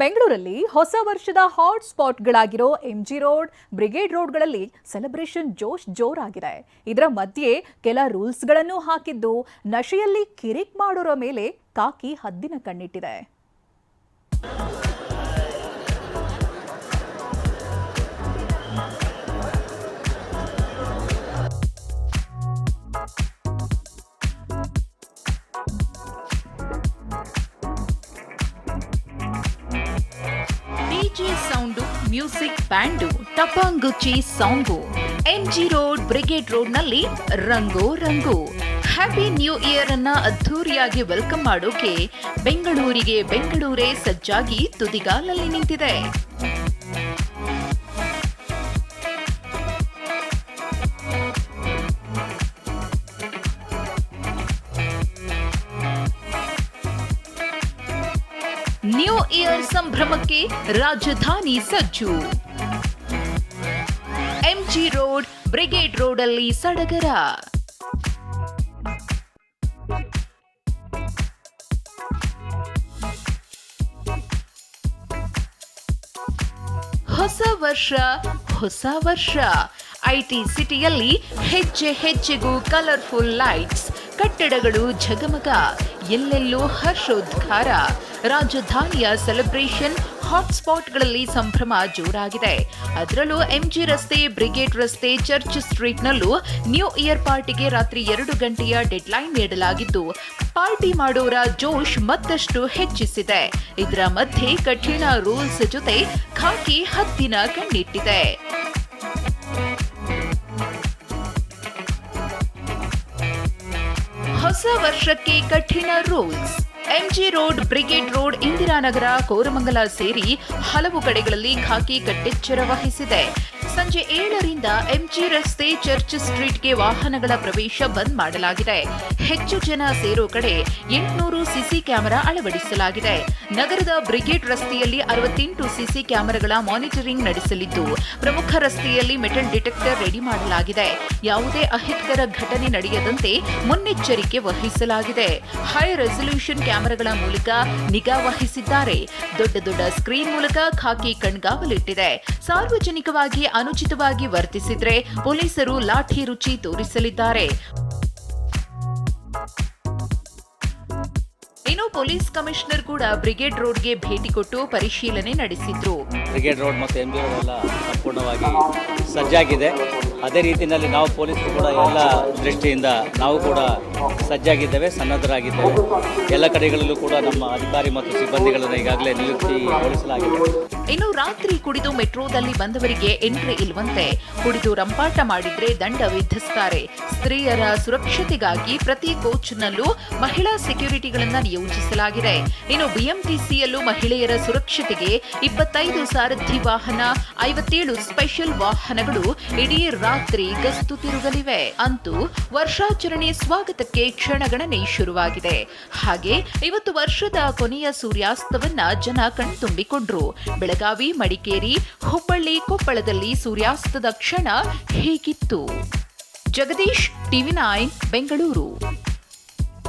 ಬೆಂಗಳೂರಲ್ಲಿ ಹೊಸ ವರ್ಷದ ಹಾಟ್ ಸ್ಪಾಟ್ಗಳಾಗಿರೋ ಎಂ ಜಿ ರೋಡ್ ಬ್ರಿಗೇಡ್ ರೋಡ್ಗಳಲ್ಲಿ ಸೆಲೆಬ್ರೇಷನ್ ಜೋಶ್ ಜೋರಾಗಿದೆ. ಇದರ ಮಧ್ಯೆ ಕೆಲ ರೂಲ್ಸ್ಗಳನ್ನು ಹಾಕಿದ್ದು ನಶೆಯಲ್ಲಿ ಕಿರಿಕ್ ಮಾಡೋರ ಮೇಲೆ ಕಾಕಿ ಹದ್ದಿನ ಕಣ್ಣಿಟ್ಟಿದೆ. ಡಿಜೆ ಸೌಂಡು, ಮ್ಯೂಸಿಕ್ ಬ್ಯಾಂಡು ಟಪಾಂಗುಚಿ ಸಾಂಗು. ಎಂಜಿ ರೋಡ್, ಬ್ರಿಗೇಡ್ ರೋಡ್ನಲ್ಲಿ ರಂಗೋ ರಂಗು. ಹ್ಯಾಪಿ ನ್ಯೂ ಇಯರ್ ಅನ್ನ ಅದ್ಧೂರಿಯಾಗಿ ವೆಲ್ಕಮ್ ಮಾಡೋಕೆ ಬೆಂಗಳೂರಿಗೆ ಬೆಂಗಳೂರೇ ಸಜ್ಜಾಗಿ ತುದಿಗಾಲಲ್ಲಿ ನಿಂತಿದೆ. ನ್ಯೂ ಇಯರ್ ಸಂಭ್ರಮಕ್ಕೆ ರಾಜಧಾನಿ ಸಜ್ಜು. ಎಂಜಿ ರೋಡ್ ಬ್ರಿಗೇಡ್ ರೋಡ್ ಅಲ್ಲಿ ಸಡಗರ. ಹೊಸ ವರ್ಷ ಹೊಸ ವರ್ಷ. ಐಟಿ ಸಿಟಿಯಲ್ಲಿ ಹೆಜ್ಜೆ ಹೆಜ್ಜೆಗೂ ಕಲರ್ಫುಲ್ ಲೈಟ್ಸ್ ಕಟ್ಟಡಗಳು ಝಗಮಗ, ಎಲ್ಲೆಲ್ಲೂ ಹರ್ಷೋದ್ಘಾರ ರಾಜಧಾನಿಯ ಸೆಲೆಬ್ರೇಷನ್ ಹಾಟ್ಸ್ಪಾಟ್ಗಳಲ್ಲಿ ಸಂಭ್ರಮ ಜೋರಾಗಿದೆ. ಅದರಲ್ಲೂ ಎಂಜಿ ರಸ್ತೆ ಬ್ರಿಗೇಡ್ ರಸ್ತೆ ಚರ್ಚ್ ಸ್ಟ್ರೀಟ್ನಲ್ಲೂ ನ್ಯೂ ಇಯರ್ ಪಾರ್ಟಿಗೆ ರಾತ್ರಿ ಎರಡು ಗಂಟೆಯ ಡೆಡ್ಲೈನ್ ನೀಡಲಾಗಿದ್ದು ಪಾರ್ಟಿ ಮಾಡೋರ ಜೋಶ್ ಮತ್ತಷ್ಟು ಹೆಚ್ಚಿಸಿದೆ. ಇದರ ಮಧ್ಯೆ ಕಠಿಣ ರೂಲ್ಸ್ ಜೊತೆ ಖಾಕಿ ಹತ್ತಿನ ಕಣ್ಣಿಟ್ಟಿದೆ. ಹೊಸ ವರ್ಷಕ್ಕೆ ಕಠಿಣ rules. MG Road Brigade Road Indiranagar, Koramangala ಸೇರಿ ಹಲವು ಕಡೆಗಳಲ್ಲಿ ಖಾಕಿ ಕಟ್ಟೆಚ್ಚರ ವಹಿಸಿದೆ. ಸಂಜೆ ಏಳರಿಂದ ಎಂಜಿ ರಸ್ತೆ ಚರ್ಚ್ ಸ್ಟ್ರೀಟ್ಗೆ ವಾಹನಗಳ ಪ್ರವೇಶ ಬಂದ್ ಮಾಡಲಾಗಿದೆ. ಹೆಚ್ಚು ಜನ ಸೇರೋ ಕಡೆ ಎಂಟುನೂರು ಸಿಸಿ ಕ್ಯಾಮೆರಾ ಅಳವಡಿಸಲಾಗಿದೆ. ನಗರದ ಬ್ರಿಗೇಡ್ ರಸ್ತೆಯಲ್ಲಿ ಅರವತ್ತೆಂಟು ಸಿಸಿ ಕ್ಯಾಮೆರಾಗಳ ಮಾನಿಟರಿಂಗ್ ನಡೆಸಲಿದ್ದು, ಪ್ರಮುಖ ರಸ್ತೆಯಲ್ಲಿ ಮೆಟಲ್ ಡಿಟೆಕ್ಟರ್ ರೆಡಿ ಮಾಡಲಾಗಿದೆ. ಯಾವುದೇ ಅಹಿತಕರ ಘಟನೆ ನಡೆಯದಂತೆ ಮುನ್ನೆಚ್ಚರಿಕೆ ವಹಿಸಲಾಗಿದೆ. ಹೈ ರೆಸಲ್ಯೂಷನ್ ಕ್ಯಾಮೆರಾಗಳ ಮೂಲಕ ನಿಗಾ ವಹಿಸಿದ್ದಾರೆ. ದೊಡ್ಡ ದೊಡ್ಡ ಸ್ಕ್ರೀನ್ ಮೂಲಕ ಖಾಕಿ ಕಣ್ಗಾವಲಿಟ್ಟಿದೆ. ಸಾರ್ವಜನಿಕವಾಗಿ ಅನುಚಿತವಾಗಿ ವರ್ತಿಸಿದ್ರೆ ಪೊಲೀಸರು ಲಾಠಿ ರುಚಿ ತೋರಿಸಲಿದ್ದಾರೆ. ಪೊಲೀಸ್ ಕಮಿಷನರ್ ಕೂಡ ಬ್ರಿಗೇಡ್ ರೋಡ್ಗೆ ಭೇಟಿ ಕೊಟ್ಟು ಪರಿಶೀಲನೆ ನಡೆಸಿದ್ರು. ಬ್ರಿಗೇಡ್ ರೋಡ್ ಮತ್ತು ಎಂ ಬಿ ರೋಡ್ ಎಲ್ಲ ಸಂಪೂರ್ಣವಾಗಿ ಸಜ್ಜಾಗಿದೆ. ಅದೇ ರೀತಿಯಲ್ಲಿ ನಾವು ಪೊಲೀಸರು ಕೂಡ ಎಲ್ಲ ದೃಷ್ಟಿಯಿಂದ ನಾವು ಕೂಡ ಸಜ್ಜಾಗಿದ್ದೇವೆ ಸನ್ನದ್ಧರಾಗಿದ್ದೇವೆ. ಎಲ್ಲ ಕಡೆಗಳಲ್ಲೂ ಕೂಡ ನಮ್ಮ ಅಧಿಕಾರಿ ಮತ್ತು ಸಿಬ್ಬಂದಿಗಳನ್ನು ಈಗಾಗಲೇ ನಿಯುಕ್ತಿಗೊಳಿಸಲಾಗಿದೆ ಇನ್ನು ರಾತ್ರಿ ಕುಡಿದು ಮೆಟ್ರೋದಲ್ಲಿ ಬಂದವರಿಗೆ ಎಂಟ್ರಿ ಇಲ್ವಂತೆ. ಕುಡಿದು ರಂಪಾಟ ಮಾಡಿದ್ರೆ ದಂಡ ವಿಧಿಸುತ್ತಾರೆ ಸ್ತ್ರೀಯರ ಸುರಕ್ಷತೆಗಾಗಿ ಪ್ರತಿ ಕೋಚ್ನಲ್ಲೂ ಮಹಿಳಾ ಸೆಕ್ಯೂರಿಟಿಗಳನ್ನ ನಿಯೋಜಿಸಲಾಗಿದೆ ಇನ್ನು ಬಿಎಂಟಿಸಿಯಲ್ಲೂ ಮಹಿಳೆಯರ ಸುರಕ್ಷತೆಗೆ ಇಪ್ಪತ್ತೈದು ಸಾರಥಿ ವಾಹನ, ಐವತ್ತೇಳು ಸ್ಪೆಷಲ್ ವಾಹನಗಳು ಇಡೀ ರಾತ್ರಿ ಗಸ್ತು ತಿರುಗಲಿವೆ. ಅಂತೂ ವರ್ಷಾಚರಣೆ ಸ್ವಾಗತಕ್ಕೆ ಕ್ಷಣಗಣನೆ ಶುರುವಾಗಿದೆ. ಹಾಗೆ ಇವತ್ತು ವರ್ಷದ ಕೊನೆಯ ಸೂರ್ಯಾಸ್ತವನ್ನ ಜನ ಕಣ್ತುಂಬಿಕೊಂಡ್ರು. ಬೆಳಗಾವಿ, ಮಡಿಕೇರಿ, ಹುಬ್ಬಳ್ಳಿ, ಕೊಪ್ಪಳದಲ್ಲಿ ಸೂರ್ಯಾಸ್ತದ ಕ್ಷಣ ಹೇಗಿತ್ತು? Jagadish, TV nine, Bengaluru.